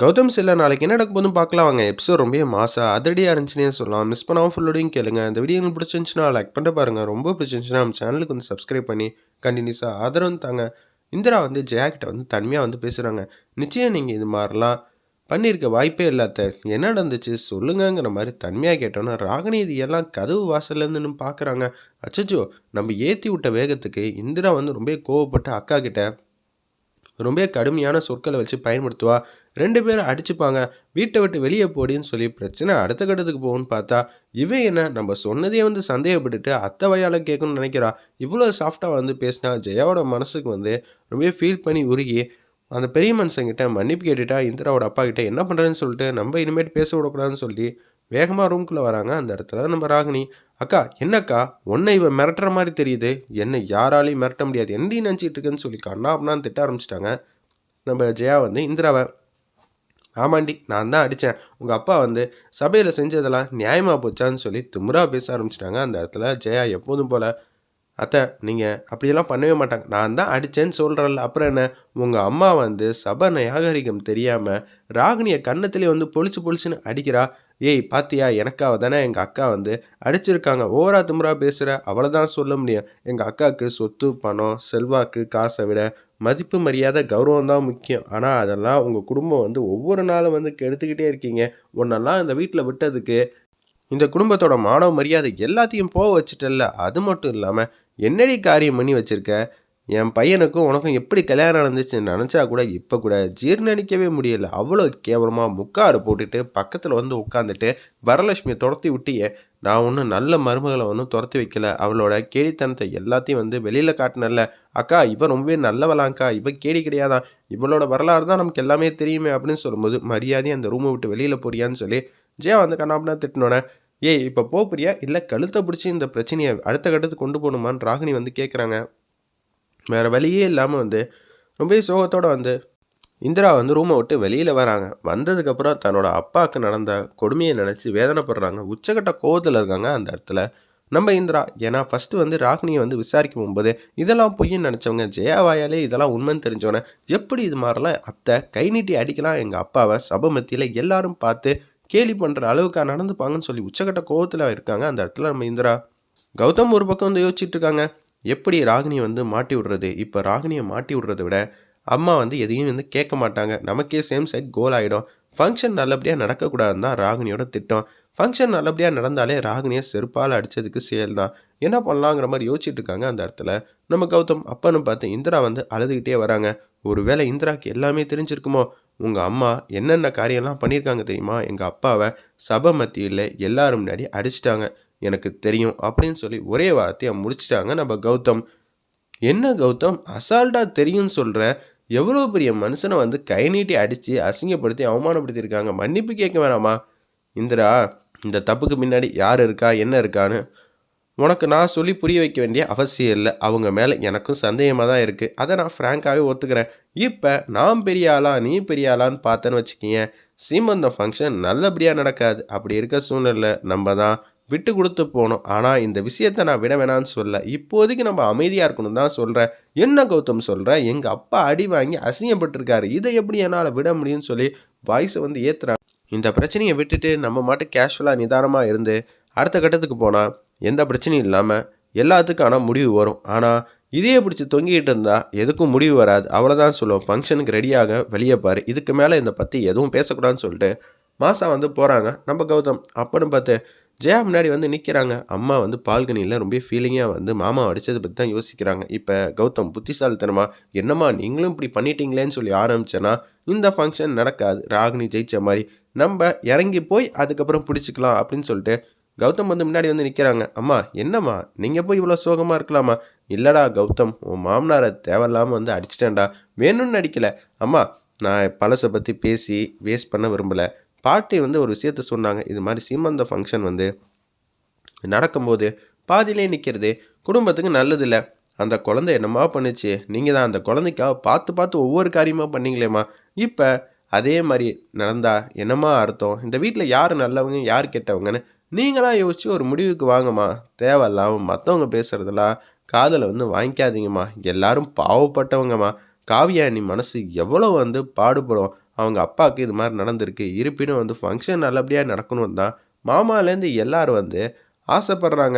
கௌதம் சில நாளைக்கு என்ன நடக்க போதும் பார்க்கலாம். வாங்க எபிசோட் ரொம்ப மாசா அதிரடியாக இருந்துச்சுன்னே சொல்லலாம். மிஸ் பண்ணாமல் ஃபுல்லோடையும் கேளுங்க. இந்த வீடியோ உங்களுக்கு பிடிச்சிருந்துச்சுன்னா லைக் பண்ணிட்டு பாருங்கள் ரொம்ப பிடிச்சிருந்துச்சுன்னா நம்ம சேனலுக்கு வந்து சப்ஸ்கிரைப் பண்ணி கண்டினியூஸாக ஆதரவு தாங்க. இந்திரா வந்து ஜெயா கிட்ட வந்து தன்மையாக வந்து பேசுகிறாங்க நிச்சயம் நீங்கள் இது மாதிரிலாம் பண்ணியிருக்க வாய்ப்பே இல்லாத என்ன நடந்துச்சு? சொல்லுங்கங்கிற மாதிரி தன்மையாக கேட்டோன்னா ராகினி இது எல்லாம் கதவு வாசல்லேருந்து பார்க்குறாங்க அச்சச்சோ நம்ம ஏற்றி விட்ட வேகத்துக்கு இந்திரா வந்து ரொம்ப கோவப்பட்டு அக்கா கிட்ட ரொம்ப கடுமையான சொற்களை வச்சு பயன்படுத்துவா. ரெண்டு பேரும் அடிச்சுப்பாங்க. வீட்டை விட்டு வெளியே போடின்னு சொல்லி பிரச்சனை அடுத்த கட்டத்துக்கு போகும்னு பார்த்தா இவன் என்ன நம்ம சொன்னதே வந்து சந்தேகப்பட்டுட்டு அத்தை வயால கேட்கணும்னு நினைக்கிறா. இவ்வளோ சாஃப்டாக வந்து பேசினா ஜெயாவோட மனசுக்கு வந்து ரொம்ப ஃபீல் பண்ணி உருகி அந்த பெரிய மனுஷங்கிட்ட மன்னிப்பு கேட்டுட்டா இந்திராவோட அப்பா கிட்ட என்ன பண்ணுறேன்னு சொல்லிட்டு நம்ம இனிமேட்டு பேச விடக்கூடாதுன்னு சொல்லி வேகமாக ரூம்குள்ளே வராங்க. அந்த இடத்துல நம்ம ராகினி அக்கா என்னக்கா? உன்னை இவன் மிரட்டுற மாதிரி தெரியுது. என்னை யாராலையும் மிரட்ட முடியாது. என்ன நினச்சிட்டு இருக்குன்னு சொல்லி கண்ணா அப்படின்னு திட்ட ஆரம்பிச்சிட்டாங்க. நம்ம ஜெயா வந்து இந்திராவை. ஆமாண்டி நான் தான் அடித்தேன் உங்கள் அப்பா வந்து சபையில் செஞ்சதெல்லாம் நியாயமாக போச்சான்னு சொல்லி திமுறா பேச ஆரம்பிச்சிட்டாங்க. அந்த இடத்துல ஜெயா எப்போதும் போல் அத்தை நீங்கள் அப்படியெல்லாம் பண்ணவே மாட்டாங்க. நான் தான் அடித்தேன்னு சொல்கிறேன்ல அப்புறம் என்ன? உங்கள் அம்மா வந்து சப நாகரிகம் தெரியாமல் ராகினியை கன்னத்துலேயே வந்து பொழிச்சு பொழிச்சுன்னு அடிக்கிறா. ஏய் பாத்தியா? எனக்காக தானே எங்கள் அக்கா வந்து அடிச்சிருக்காங்க. ஓவரா திமுறா பேசுகிற அவ்வளோதான் சொல்ல முடியும். எங்கள் அக்காவுக்கு சொத்து பணம் செல்வாக்கு காசை விட மதிப்பு மரியாதை கௌரவம் தான் முக்கியம். ஆனால் அதெல்லாம் உங்கள் குடும்பம் வந்து ஒவ்வொரு நாளும் வந்து கெடுத்துக்கிட்டே இருக்கீங்க. உன்னெல்லாம் இந்த வீட்டில் விட்டதுக்கு இந்த குடும்பத்தோட மானவ மரியாதை எல்லாத்தையும் போக வச்சுட்டல்ல? அது மட்டும் இல்லாமல் என்னடி காரியம் பண்ணி வச்சுருக்க? என் பையனுக்கும் உனக்கும் எப்படி கல்யாணம் நடந்துச்சுன்னு நினச்சா கூட இப்போ கூட ஜீர்ணிக்கவே முடியல. அவ்வளோ கேவலமாக முக்காடு போட்டுட்டு பக்கத்தில் வந்து உட்காந்துட்டு வரலட்சுமியை துரத்தி விட்டியே நான் ஒன்றும் நல்ல மருமகளை ஒன்றும் துரத்தி வைக்கல. அவளோட கேடித்தனத்தை எல்லாத்தையும் வந்து வெளியில் காட்டினல அக்கா இவன் ரொம்பவே நல்லவளாங்க்கா இவன் கேடி கிடையாதான். இவளோட வரலாறு தான் நமக்கு எல்லாமே தெரியுமே அப்படின்னு சொல்லும்போது மரியாதையை அந்த ரூமை விட்டு வெளியில் போறியான்னு சொல்லி ஜெயா வந்து கண்ணாப்பினா திட்டினோன்னே ஏய் இப்போ போறியா இல்லை கழுத்தை பிடிச்சி இந்த பிரச்சனையை அடுத்த கட்டத்துக்கு கொண்டு போகணுமான்னு ராகினி வந்து கேட்குறாங்க வேறு வழியே இல்லாமல் வந்து ரொம்ப சோகத்தோடு வந்து இந்திரா வந்து ரூமை விட்டு வெளியில் வராங்க. வந்ததுக்கப்புறம் தன்னோட அப்பாவுக்கு நடந்த கொடுமையை நினச்சி வேதனைப்படுறாங்க. உச்சக்கட்ட கோவத்தில் இருக்காங்க அந்த இடத்துல. நம்ம இந்திரா ஏன்னா ஃபஸ்ட்டு வந்து ராக்னியை வந்து விசாரிக்கும் போகும்போது இதெல்லாம் பொய்ன்னு நினச்சவங்க ஜெயாவாயாலே இதெல்லாம் உண்மைன்னு தெரிஞ்சவொன்னே எப்படி இது மாதிரிலாம் அத்தை கை நீட்டி அடிக்கலாம். எங்கள் அப்பாவை சபமத்தியில் எல்லாரும் பார்த்து கேலி பண்ணுற அளவுக்கா நடந்துப்பாங்கன்னு சொல்லி உச்சக்கட்ட கோவத்தில் இருக்காங்க அந்த இடத்துல நம்ம இந்திரா. கௌதம் ஒரு பக்கம் வந்து யோசிச்சுட்டு இருக்காங்க. எப்படி ராகினியை வந்து மாட்டி விடுறது? இப்போ ராகினியை மாட்டி விடுறத விட அம்மா வந்து எதையும் வந்து கேட்க மாட்டாங்க. நமக்கே சேம் சைட் கோல் ஆகிடும் ஃபங்க்ஷன் நல்லபடியாக நடக்கக்கூடாதுன்னு தான் ராகினியோட திட்டம். ஃபங்க்ஷன் நல்லபடியாக நடந்தாலே ராகினியை செருப்பால் அடித்ததுக்கு சேல் தான் என்ன பண்ணலாங்கிற மாதிரி யோசிச்சுட்டு இருக்காங்க அந்த இடத்துல. நம்ம கௌதம் அப்பன்னு பார்த்து இந்திரா வந்து அழுதுகிட்டே வராங்க. ஒருவேளை இந்திராக்கு எல்லாமே தெரிஞ்சிருக்குமோ? உங்கள் அம்மா என்னென்ன காரியம்லாம் பண்ணியிருக்காங்க தெரியுமா? எங்கள் அப்பாவை சபை மத்தியில் எல்லாரும் முன்னாடி அடிச்சிட்டாங்க. எனக்கு தெரியும் அப்படின்னு சொல்லி ஒரே வார்த்தையை முடிச்சிட்டாங்க நம்ம கௌதம். என்ன கௌதம்? அசால்ட்டாக தெரியும்னு சொல்கிற எவ்வளோ பெரிய மனுஷனை வந்து கை நீட்டி அடித்து அசிங்கப்படுத்தி அவமானப்படுத்தியிருக்காங்க. மன்னிப்பு கேட்க வேணாமா? இந்திரா இந்த தப்புக்கு முன்னாடி யார் இருக்கா? என்ன இருக்கான்னு உனக்கு நான் சொல்லி புரிய வைக்க வேண்டிய அவசியம் இல்லை. அவங்க மேலே எனக்கும் சந்தேகமாக தான் இருக்குது அதை நான் ஃப்ராங்காகவே ஒத்துக்கிறேன். இப்போ நான் பெரிய ஆளா நீ பெரிய ஆளான்னு பார்த்தேன்னு வச்சுக்கிங்க சீமந்த ஃபங்க்ஷன் நல்லபடியாக நடக்காது. அப்படி இருக்க சூழ்நிலை நம்ம தான் விட்டு கொடுத்து போகணும் ஆனால் இந்த விஷயத்தை நான் விட வேணான்னு சொல்ல இப்போதைக்கு நம்ம அமைதியாக இருக்கணும் தான் சொல்கிறேன் என்ன கௌதம் சொல்கிறேன் எங்கள் அப்பா அடி வாங்கி அசிங்கப்பட்டிருக்காரு. இதை எப்படி என்னால் விட முடியும்னு சொல்லி வாய்ஸை வந்து ஏற்றுறான் இந்த பிரச்சனையை விட்டுட்டு நம்ம மட்டும் கேஷுவலாக நிதானமாக இருந்து அடுத்த கட்டத்துக்கு போனால் எந்த பிரச்சனையும் இல்லாமல் எல்லாத்துக்கான முடிவு வரும். ஆனால் இதையே பிடிச்சி தொங்கிக்கிட்டு இருந்தால் எதுக்கும் முடிவு வராது. அவ்வளோதான் சொல்லுவோம். ஃபங்க்ஷனுக்கு ரெடியாக வெளியே பாரு. இதுக்கு மேலே இதை பற்றி எதுவும் பேசக்கூடாதுன்னு சொல்லிட்டு மாசா வந்து போகிறாங்க நம்ம கௌதம் அப்படின்னு பார்த்து ஜெயா முன்னாடி வந்து நிற்கிறாங்க அம்மா வந்து பால்கனியில் ரொம்ப ஃபீலிங்காக வந்து மாமா அடித்ததை பற்றி தான் யோசிக்கிறாங்க. இப்போ கௌதம் புத்திசாலித்தனமா என்னம்மா நீங்களும் இப்படி பண்ணிட்டீங்களேன்னு சொல்லி ஆரம்பிச்சேன்னா இந்த ஃபங்க்ஷன் நடக்காது. ராகினி ஜெயிச்ச மாதிரி நம்ம இறங்கி போய் அதுக்கப்புறம் பிடிச்சிக்கலாம் அப்படின்னு சொல்லிட்டு கௌதம் வந்து முன்னாடி வந்து நிற்கிறாங்க அம்மா என்னம்மா? நீங்கள் போய் இவ்வளோ சோகமாக இருக்கலாமா? இல்லைடா கௌதம் உன் மாமனாரை தேவையில்லாமல் வந்து அடிச்சிட்டேன்டா. வேணும்னு அடிக்கலை அம்மா நான் பழசை பற்றி பேசி வேஸ்ட் பண்ண விரும்பலை. பாட்டி வந்து ஒரு விஷயத்த சொன்னாங்க. இது மாதிரி சீமந்த ஃபங்க்ஷன் வந்து நடக்கும்போது பாதியிலே நிற்கிறது குடும்பத்துக்கு நல்லதில்லை. அந்த குழந்தை என்னமா பண்ணுச்சு? நீங்கள் தான் அந்த குழந்தைக்காக பார்த்து பார்த்து ஒவ்வொரு காரியமாக பண்ணீங்களேம்மா. இப்போ அதே மாதிரி நடந்தா என்னம்மா அர்த்தம்? இந்த வீட்டில் யார் நல்லவங்க யார் கெட்டவங்கன்னு நீங்களாம் யோசிச்சு ஒரு முடிவுக்கு வாங்கம்மா. தேவையில்லாமல் மற்றவங்க பேசுகிறதெல்லாம் காதில் வந்து வாங்கிக்காதீங்கம்மா. எல்லாரும் பாவப்பட்டவங்கம்மா. காவியா நீ மனசு எவ்வளோ வந்து பாடுபடும். அவங்க அப்பாவுக்கு இது மாதிரி நடந்திருக்கு. இருப்பினும் வந்து ஃபங்க்ஷன் நல்லபடியாக நடக்கணும் தான் மாமாலேருந்து எல்லாரும் வந்து ஆசைப்படுறாங்க.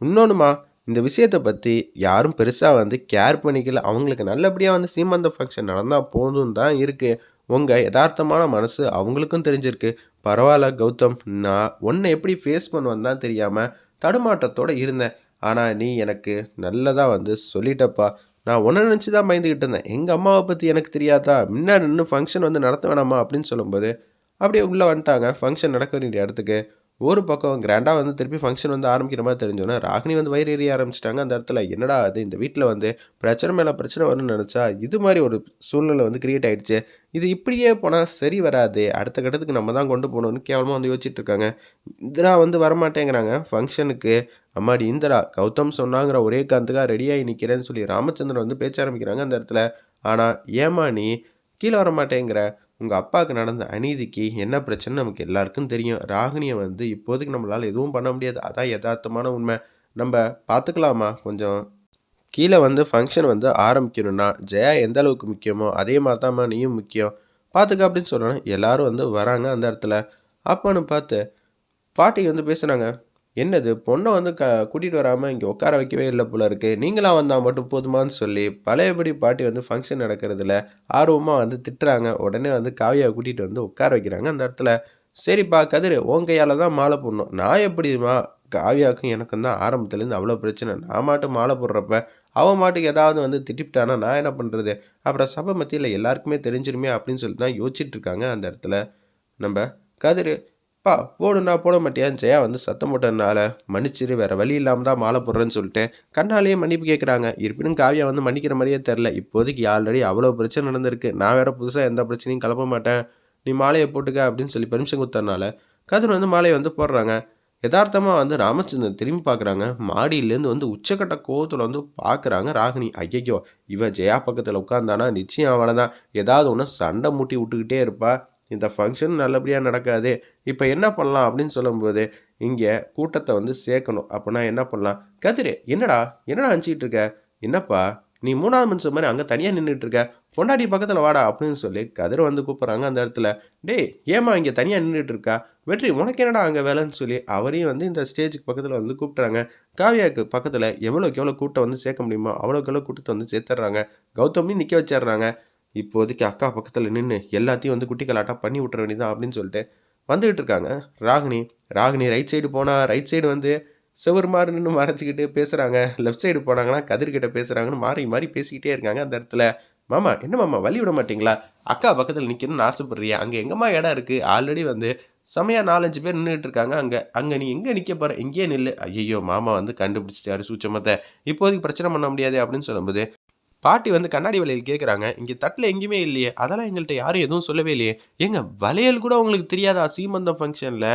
இன்னொன்றுமா இந்த விஷயத்தை பற்றி யாரும் பெருசாக வந்து கேர் பண்ணிக்கல. அவங்களுக்கு நல்லபடியாக வந்து சீமந்த ஃபங்க்ஷன் நடந்தால் போதும் தான் இருக்குது உங்கள் யதார்த்தமான மனசு அவங்களுக்கும் தெரிஞ்சிருக்கு. பரவாயில்ல கௌதம் நான் உன்னை எப்படி ஃபேஸ் பண்ணுவேன்னு தான் தெரியாமல் தடுமாற்றத்தோடு இருந்தேன். ஆனால் நீ எனக்கு நல்லதாக வந்து சொல்லிட்டப்பா. நான் உன்னை நினச்சி தான் பயந்துக்கிட்டு இருந்தேன். எங்கள் அம்மாவை பற்றி எனக்கு தெரியாதா? முன்னாடி நின்று ஃபங்க்ஷன் வந்து நடத்த வேணாமா அப்படின்னு சொல்லும்போது அப்படியே உள்ளே வந்துட்டாங்க. ஃபங்க்ஷன் நடக்க வேண்டிய இடத்துக்கு. ஒரு பக்கம் கிராண்டாக வந்து திருப்பி ஃபங்க்ஷன் வந்து ஆரம்பிக்கிற மாதிரி தெரிஞ்சோன்னா ராகினி வந்து வயிறு எறிய ஆரம்பிச்சிட்டாங்க. அந்த இடத்துல என்னடா அது இந்த வீட்டில் வந்து பிரச்சனை மேலே பிரச்சனை வரும்னு நினச்சா இது மாதிரி ஒரு சூழ்நிலை வந்து கிரியேட் ஆகிடுச்சு இது இப்படியே போனால் சரி வராது அடுத்த கட்டத்துக்கு நம்ம தான் கொண்டு போகணும்னு கேவலமாக வந்து யோசிச்சுட்டு இருக்காங்க. இந்திரா வந்து வரமாட்டேங்கிறாங்க. ஃபங்க்ஷனுக்கு அம்மாடி இந்திரா கௌதம் சொன்னாங்கிற ஒரே காந்துக்காக ரெடியாகி நிற்கிறேன்னு சொல்லி ராமச்சந்திரன் வந்து பேச்ச ஆரம்பிக்கிறாங்க அந்த இடத்துல. ஆனால் ஏமா நீ கீழே வர மாட்டேங்கிற உங்கள் அப்பாவுக்கு நடந்த அநீதிக்கு என்ன பிரச்சனை நமக்கு எல்லாருக்கும் தெரியும். ராகினியை வந்து இப்போதைக்கு நம்மளால் எதுவும் பண்ண முடியாது. அதான் யதார்த்தமான உண்மை. நம்ம பார்த்துக்கலாமா கொஞ்சம் கீழே வந்து ஃபங்க்ஷன் வந்து ஆரம்பிக்கணும்னா ஜெயா எந்த அளவுக்கு முக்கியமோ அதே மாதிரி தான்மா நீயும் முக்கியம். பார்த்துக்க அப்படின்னு சொல்கிறோம் எல்லாரும் வந்து வராங்க அந்த இடத்துல. அப்போன்னு பார்த்து பாட்டி வந்து பேசுகிறாங்க என்னது பொண்ணை வந்து க கூட்டிகிட்டு வராமல் இங்கே உட்கார வைக்கவே இல்லை போல இருக்குது நீங்களாம் வந்தால் மட்டும் போதுமான்னு சொல்லி பழையபடி பாட்டி வந்து ஃபங்க்ஷன் நடக்கிறதுல ஆர்வமாக வந்து திட்டுறாங்க. உடனே வந்து காவியாவை கூட்டிகிட்டு வந்து உட்கார வைக்கிறாங்க அந்த இடத்துல. சரிப்பா கதிர் உன் கையால் தான் மாலை போடணும். நான் எப்படிமா காவியாவுக்கும் எனக்கும் தான் ஆரம்பத்துலேருந்து அவ்வளோ பிரச்சனை. நான் மாட்டும் மாலை போடுறப்ப அவன் மாட்டுக்கு ஏதாவது வந்து திட்டிவிட்டானா? நான் என்ன பண்ணுறது அப்புறம் சபை மத்தியில் எல்லாருக்குமே தெரிஞ்சிருமே அப்படின்னு சொல்லிட்டு தான் யோசிச்சுட்டு இருக்காங்க அந்த இடத்துல. நம்ம கதிர் பா போடுனா போட மாட்டியான்னு ஜெயா வந்து சத்தம் போட்டதுனால மன்னிச்சிரு வேறு வழி இல்லாமல் தான் மாலை போடுறேன்னு சொல்லிட்டு கண்ணாலேயே மன்னிப்பு கேட்குறாங்க இருப்பினும் காவியா வந்து மன்னிக்கிற மாதிரியே தெரில இப்போதைக்கு ஆல்ரெடி அவ்வளோ பிரச்சனை நடந்திருக்கு. நான் வேறு புதுசாக எந்த பிரச்சனையும் கலப்ப மாட்டேன். நீ மாலையை போட்டுக்க அப்படின்னு சொல்லி பெர்மிஷன் கொடுத்ததுனால கதிர் வந்து மாலையை வந்து போடுறாங்க. யதார்த்தமாக வந்து ராமச்சந்திரன் திரும்பி பார்க்குறாங்க மாடியிலேருந்து வந்து உச்சக்கட்ட கோவத்தில் வந்து பார்க்குறாங்க ராகினி. ஐயையோ இவன் ஜெயா பக்கத்தில் உட்காந்தானா நிச்சயம் அவளை தான் ஏதாவது ஒன்று சண்டை மூட்டி விட்டுக்கிட்டே இருப்பா. இந்த ஃபங்க்ஷன் நல்லபடியாக நடக்காது. இப்போ என்ன பண்ணலாம் அப்படின்னு சொல்லும்போது இங்கே கூட்டத்தை வந்து சேர்க்கணும். அப்போனா என்ன பண்ணலாம்? கதிரே என்னடா? என்னடா அனுப்பிச்சிட்டு இருக்க? என்னப்பா? நீ மூணாவது மனுஷன் மாதிரி அங்கே தனியாக நின்றுட்டு இருக்க? பொண்டாட்டி பக்கத்தில் வாடா அப்படின்னு சொல்லி கதிர வந்து கூப்பிட்றாங்க அந்த இடத்துல. டேய் ஏமா இங்கே தனியாக நின்றுட்டு இருக்கா? வெற்றி உனக்கு என்னடா அங்கே வேலைன்னு சொல்லி அவரையும் வந்து இந்த ஸ்டேஜுக்கு பக்கத்தில் வந்து கூப்பிட்றாங்க. காவியாவுக்கு பக்கத்தில் எவ்வளோக்கு எவ்வளோ கூட்டம் வந்து சேர்க்க முடியுமோ அவ்வளோக்கு எவ்வளோ கூட்டத்தை வந்து சேர்த்துட்றாங்க. கௌதமையும் நிற்க வச்சிடுறாங்க. இப்போதைக்கு அக்கா பக்கத்தில் நின்று எல்லாத்தையும் வந்து குட்டி கலாட்டாக பண்ணி விட்டுற வேண்டியதான் அப்படின்னு சொல்லிட்டு வந்துக்கிட்டு இருக்காங்க. ராகினி ராகினி ரைட் சைடு போனால் ரைட் சைடு வந்து செவர் மாதிரி நின்று மறைச்சிக்கிட்டு பேசுகிறாங்க லெஃப்ட் சைடு போனாங்கன்னா கதிர்கிட்ட பேசுகிறாங்கன்னு மாறி மாறி பேசிக்கிட்டே இருக்காங்க அந்த இடத்துல. மாமா என்ன மாமா வழி விட மாட்டிங்களா? அக்கா பக்கத்தில் நிற்கணும்னு ஆசைப்படுறியா? அங்கே எங்கம்மா இடம் இருக்குது ஆல்ரெடி வந்து செமையாக நாலஞ்சு பேர் நின்றுட்டு இருக்காங்க. அங்கே அங்கே நீ எங்கே நிற்க போகிற எங்கேயே நில்லு. ஐயோ மாமா வந்து கண்டுபிடிச்சிட்டாரு சூச்சமத்தை இப்போதைக்கு பிரச்சனை பண்ண முடியாது அப்படின்னு சொல்லும்போது பாட்டி வந்து கண்ணாடி வளையல் கேட்குறாங்க இங்கே தட்டில் எங்கேயுமே இல்லையே. அதெல்லாம் எங்கள்கிட்ட யாரும் எதுவும் சொல்லவே இல்லையே. ஏங்க வளையல் கூட உங்களுக்கு தெரியாதா? சீமந்தம் ஃபங்க்ஷனில்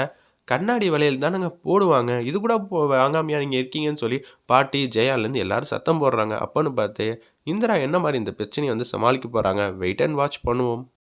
கண்ணாடி வளையல் தானேங்க போடுவாங்க. இது கூட போ வாங்காமையா நீங்கள் இருக்கீங்கன்னு சொல்லி பாட்டி ஜெயாலேருந்து எல்லாரும் சத்தம் போடுறாங்க. அப்போன்னு பார்த்து இந்திரா என்ன மாதிரி இந்த பிரச்சனையை வந்து சமாளிக்க போகிறாங்க வெயிட் அண்ட் வாட்ச் பண்ணுவோம்.